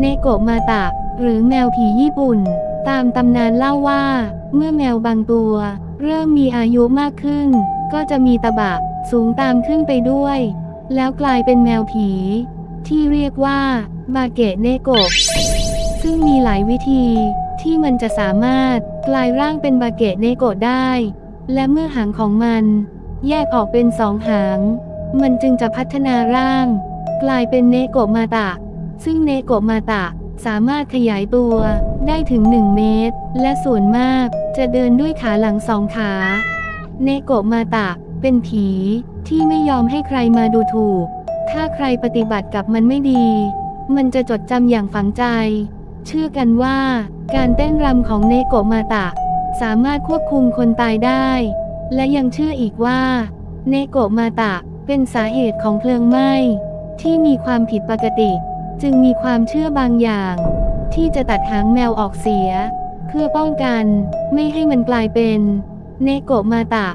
เนโกมาตะ หรือแมวผีญี่ปุ่น ตามตำนานเล่าว่า เมื่อแมวบางตัว เริ่มมีอายุมากขึ้น ก็จะมีตะบะ สูงตามขึ้นไปด้วย แล้วกลายเป็นแมวผี ที่เรียกว่า บาเกะเนโกะซึ่งมีหลายวิธีที่มันจะสามารถกลายร่างเป็นบาเกะเนโกะได้ และเมื่อหางของมัน แยกออกเป็นสองหาง มันจึงจะพัฒนาร่าง กลายเป็นเนโกมาตะ ซึ่งเนโกะมาตะสามารถขยายตัวได้ถึง 1 เมตร และส่วนมากจะเดินด้วยขาหลังสองขา เนโกะมาตะเป็นผีที่ไม่ยอมให้ใครมาดูถูก ถ้าใครปฏิบัติกับมันไม่ดี มันจะจดจำอย่างฝังใจ เชื่อกันว่าการเต้นรำของเนโกะมาตะ สามารถควบคุมคนตายได้ และยังเชื่ออีกว่า เนโกะมาตะเป็นสาเหตุของเพลิงไหม้ที่มีความผิดปกติ จึงมีความเชื่อบางอย่าง ที่จะตัดหางแมวออกเสีย เพื่อป้องกัน ไม่ให้มันกลายเป็น เนโกะมาตะ